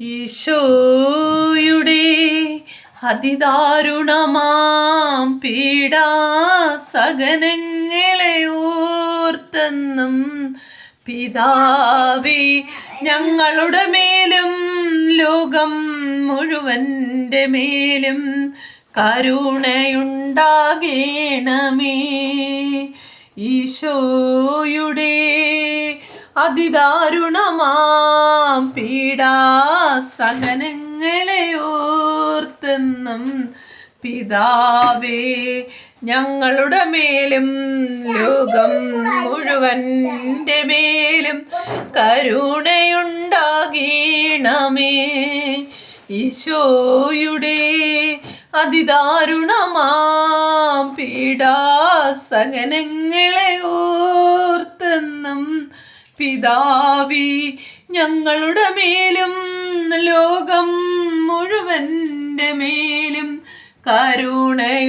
ഈശോയുടെ അതിദാരുണമാം പീഡാസകനങ്ങളെ ഓർത്തെന്നും പിതാവി ഞങ്ങളുടെ മേലും ലോകം മുഴുവന്റെ മേലും കരുണയുണ്ടാകേണമേ. ഈശോയുടെ അതിദാരുണമാം പീഡാസകനങ്ങളെ ഓർത്തെന്നും പിതാവേ ഞങ്ങളുടെ മേലും ലോകം മുഴുവന്റെ മേലും കരുണയുണ്ടാകീണമേ. ഈശോയുടെ അതിദാരുണമാം പീഡാസകനങ്ങളെ ഓർത്തെന്നും പിതാവി ഞങ്ങളുടെ മേലും ലോകം മുഴുവന്റെ മേലും കരുണയുണ്ടാകേ.